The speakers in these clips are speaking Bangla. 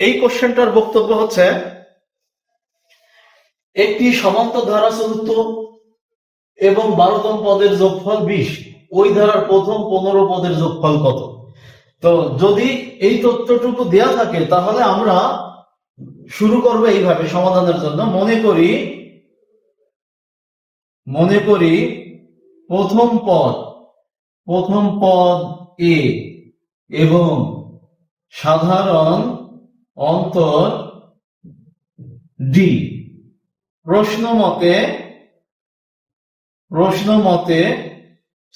এই কোশ্চেনটার বক্তব্য হচ্ছে, একটি সমান্ত ধারা চতুর্থ এবং বারোতম পদের যোগফল বিশ। ওই ধারার প্রথম পনেরো পদের যোগফল কত? তো যদি এই তথ্যটুকু দেয়া থাকে, তাহলে আমরা শুরু করব এইভাবে সমাধানের জন্য। মনে করি মনে করি প্রথম পদ প্রথম পদ এ এবং সাধারণ অন্তর ডি প্রশ্ন মতে প্রশ্ন মতে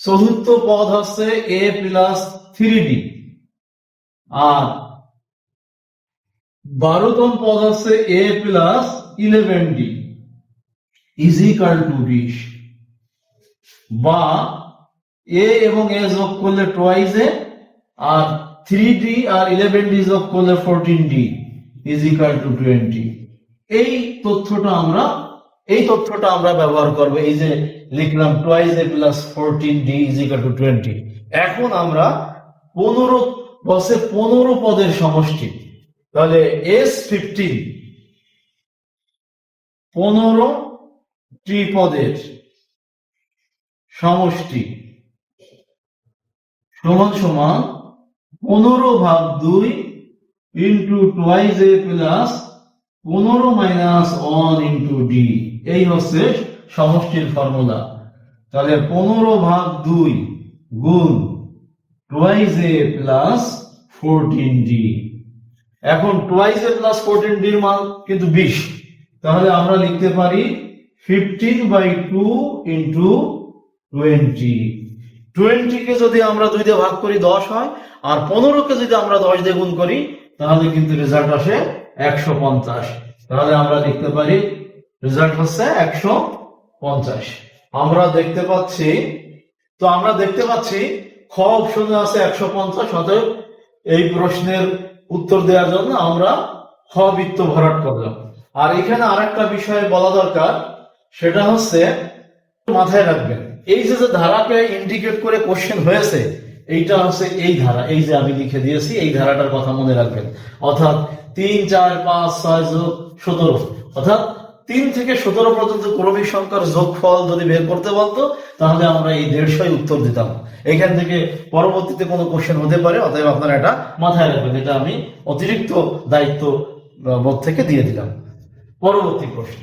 চতুর্থ পদ হচ্ছে এ প্লাস থ্রি ডি আর বারোতম পদ হচ্ছে A plus eleven D is equal to বিশ বা এ এবং এ যোগ করলে টোয়াইজ আর থ্রি ডি আর ইলেভেন ডি যোগ করলে fourteen D is equal to twenty এই তথ্যটা আমরা, এই তথ্যটা আমরা ব্যবহার করব। এই যে লিখলাম twice A plus fourteen D is equal to এখন আমরা পনেরো, বসে পনেরো পদের সমষ্টি। তাহলে এস ফিফটিন পনেরো ত্রিপদের সমষ্টি সমান সমান পনেরো ভাগ দুই ইন্টু টোয়াইজ এ প্লাস পনেরো মাইনাস ওয়ান ইন্টু ডি এই হচ্ছে সমষ্টির ফর্মুলা তাহলে পনেরো ভাগ দুই গুণ twice A plus fourteen D এখন টোয়াইজ এ প্লাস ফোরটিন ডির মান কিন্তু বিশ। তাহলে আমরা লিখতে পারি fifteen by two into twenty টোয়েন্টিকে যদি আমরা দুই দিয়ে ভাগ করি দশ হয়, আর পনেরোকে যদি আমরা দশ দিয়ে গুণ করি, তাহলে কিন্তু রেজাল্ট আসে একশো পঞ্চাশ। তাহলে আমরা লিখতে পারি রেজাল্ট হচ্ছে একশো পঞ্চাশ। আমরা দেখতে পাচ্ছি, তো আমরা দেখতে পাচ্ছি খ অপশনে আছে একশো পঞ্চাশ, অতএব এই প্রশ্নের উত্তর দেওয়ার জন্য আমরা খ বৃত্ত ভরাট করলাম। আর এখানে আরেকটা বিষয় বলা দরকার, সেটা হচ্ছে মাথায় রাখবেন। এই যে যে ধারাকে ইন্ডিকেট করে কোশ্চেন হয়েছে, এইটা হচ্ছে এই ধারা। এই যে আমি লিখে দিয়েছি, এই ধারাটার কথা মনে রাখবেন। অর্থাৎ তিন, চার, পাঁচ, ছয় যোগ সতেরো। অর্থাৎ তিন থেকে সতেরো পর্যন্ত ক্রমিক সংখ্যার যোগফল যদি বের করতে বলতো, তাহলে আমরা এই দেড়শোই উত্তর দিতাম। এখান থেকে পরবর্তীতে কোনো কোশ্চেন হতে পারে, অতএব আপনারা এটা মাথায় রাখবেন। এটা আমি অতিরিক্ত দায়িত্ব বোধ থেকে দিয়ে দিলাম। পরবর্তী প্রশ্ন।